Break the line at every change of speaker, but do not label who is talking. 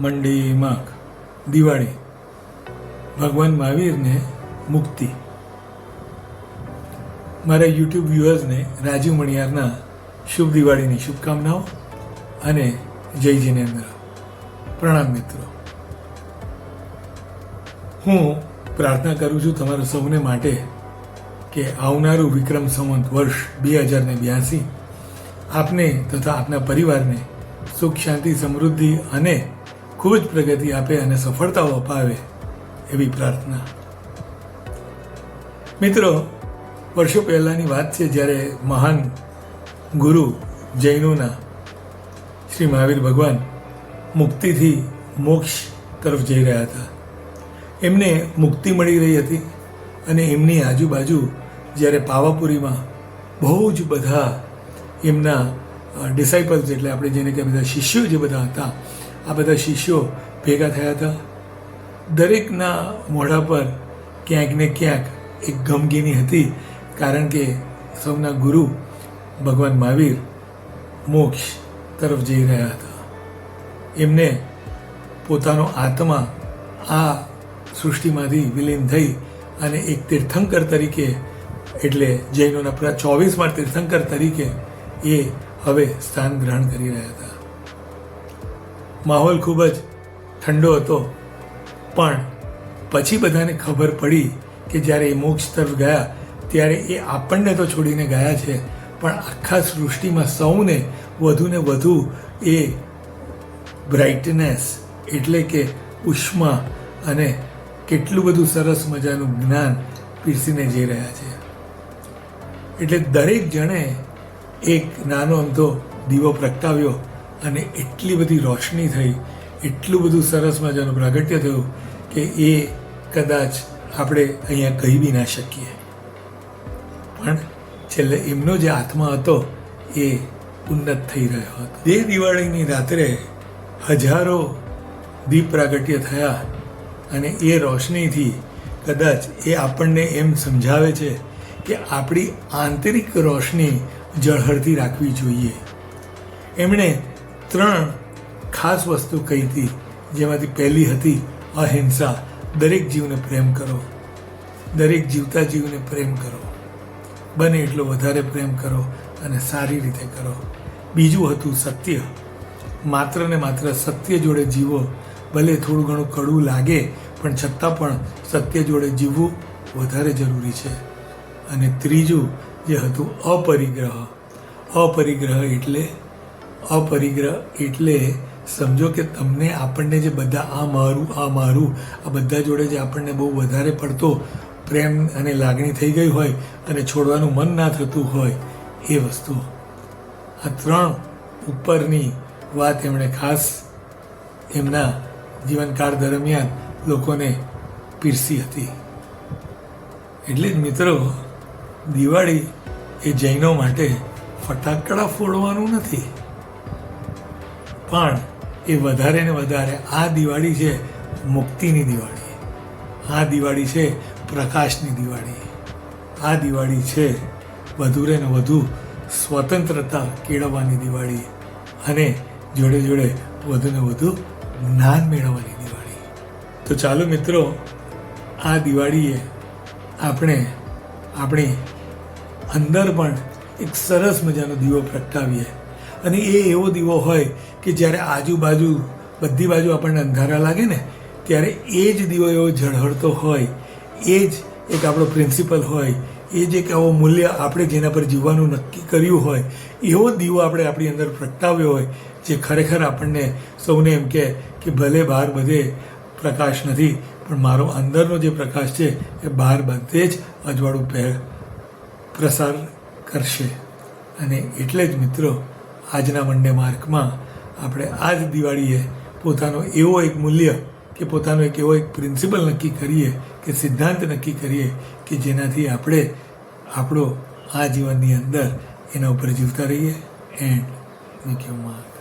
મંડી માઘ દિવાળી. ભગવાન મહાવીરને મુક્તિ. મારા યુટ્યુબ વ્યુઅર્સને રાજીવ મણિયારના શુભ દિવાળીની શુભકામનાઓ અને જય જિનેન્દ્ર. પ્રણામ મિત્રો. હું પ્રાર્થના કરું છું તમારા સૌને માટે કે આવનારું વિક્રમ સંવંત વર્ષ બે હજાર ને બ્યાસી આપને તથા આપના પરિવારને સુખ, શાંતિ, સમૃદ્ધિ અને ખૂબ જ પ્રગતિ આપે અને સફળતાઓ અપાવે એવી પ્રાર્થના. મિત્રો, વર્ષો પહેલાંની વાત છે જ્યારે મહાન ગુરુ જૈનોના શ્રી મહાવીર ભગવાન મુક્તિથી મોક્ષ તરફ જઈ રહ્યા હતા. એમને મુક્તિ મળી રહી હતી અને એમની આજુબાજુ જ્યારે પાવાપુરીમાં બહુ જ બધા એમના ડિસાઇપલ્સ એટલે આપણે જેને કે બધા શિષ્યો જે બધા હતા આ બધા શિષ્યો ભેગા થયા હતા. દરેકના મોઢા પર ક્યાંક ને ક્યાંક એક ગમગીની હતી, કારણ કે સૌના ગુરુ ભગવાન મહાવીર મોક્ષ તરફ જઈ રહ્યા હતા. એમને પોતાનો આત્મા આ સૃષ્ટિમાંથી વિલીન થઈ અને એક તીર્થંકર તરીકે, એટલે જૈનોના ચોવીસમાં તીર્થંકર તરીકે એ હવે સ્થાન ગ્રહણ કરી રહ્યા હતા. માહોલ ખૂબ જ ઠંડો હતો. પણ પછી બધાને ખબર પડી કે જ્યારે એ મોક્ષ તરફ ગયા, ત્યારે એ આપણને તો છોડીને ગયા છે, પણ આખા સૃષ્ટિમાં સૌને વધુને વધુ એ બ્રાઇટનેસ એટલે કે ઉષ્મા અને કેટલું બધું સરસ મજાનું જ્ઞાન પીરસીને જઈ રહ્યા છે. એટલે દરેક જણે એક નાનો અમથો દીવો પ્રગટાવ્યો અને એટલી બધી રોશની થઈ, એટલું બધું સરસ મજાનું પ્રાગટ્ય થયું કે એ કદાચ આપણે અહીંયા કહી બી ના શકીએ. પણ છેલ્લે એમનો જે આત્મા હતો એ ઉન્નત થઈ રહ્યો હતો. તે દિવાળીની રાત્રે હજારો દીપ પ્રાગટ્ય થયા અને એ રોશનીથી કદાચ એ આપણને એમ સમજાવે છે કે આપણી આંતરિક રોશની ઝળહળતી રાખવી જોઈએ. એમણે ત્રણ ખાસ વસ્તુ કહી હતી, જેમાંથી પહેલી હતી અહિંસા. દરેક જીવને પ્રેમ કરો. દરેક જીવતા જીવને પ્રેમ કરો. બને એટલો વધારે પ્રેમ કરો અને સારી રીતે કરો. બીજું હતું સત્ય. માત્ર ને માત્ર સત્ય જોડે જીવો, ભલે થોડું ઘણું કડવું લાગે, પણ છતાં પણ સત્ય જોડે જીવવું વધારે જરૂરી છે. અને ત્રીજું જે હતું અપરિગ્રહ. અપરિગ્રહ એટલે અપરિગ્રહ એટલે સમજો કે તમને આપણને જે બધા આ મારું આ મારું, આ બધા જોડે જે આપણને બહુ વધારે પડતો પ્રેમ અને લાગણી થઈ ગઈ હોય અને છોડવાનું મન ના થતું હોય એ વસ્તુ. આ ત્રણ ઉપરની વાત એમણે ખાસ એમના જીવનકાળ દરમિયાન લોકોને પીરસી હતી. એટલે જ મિત્રો, દિવાળી એ જૈનો માટે ફટાકડા ફોડવાનું નથી. પણ એ વધારે ને વધારે આ દિવાળી છે મુક્તિની દિવાળી. આ દિવાળી છે પ્રકાશની દિવાળી. આ દિવાળી છે વધુરે ને વધુ સ્વતંત્રતા કેળવવાની દિવાળી અને જોડે જોડે વધુ ને વધુ જ્ઞાન મેળવવાની દિવાળી. તો ચાલો મિત્રો, આ દિવાળીએ આપણે આપણી અંદર પણ એક સરસ મજાનો દીવો પ્રગટાવીએ. અને એ એવો દીવો હોય કે જ્યારે આજુબાજુ બધી બાજુ આપણને અંધારા લાગે ને, ત્યારે એ જ દીવો એવો ઝળહળતો હોય, એ જ એક આપણો પ્રિન્સિપલ હોય, એ જ એક આવો મૂલ્ય આપણે જેના પર જીવવાનું નક્કી કર્યું હોય, એવો દીવો આપણે આપણી અંદર પ્રગટાવ્યો હોય, જે ખરેખર આપણને સૌને એમ કહે કે ભલે બહાર બધે પ્રકાશ નથી, પણ મારો અંદરનો જે પ્રકાશ છે એ બહાર બધે જ અજવાળું પ્રસાર કરશે. અને એટલે જ મિત્રો આજના મંડે માર્કમાં આપણે આ જ દિવાળીએ પોતાનો એવો એક મૂલ્ય કે પોતાનો એક એવો એક પ્રિન્સિપલ નક્કી કરીએ કે સિદ્ધાંત નક્કી કરીએ કે જેનાથી આપણે આપણો આ જીવનની અંદર એના ઉપર જીવતા રહીએ. And thank you mark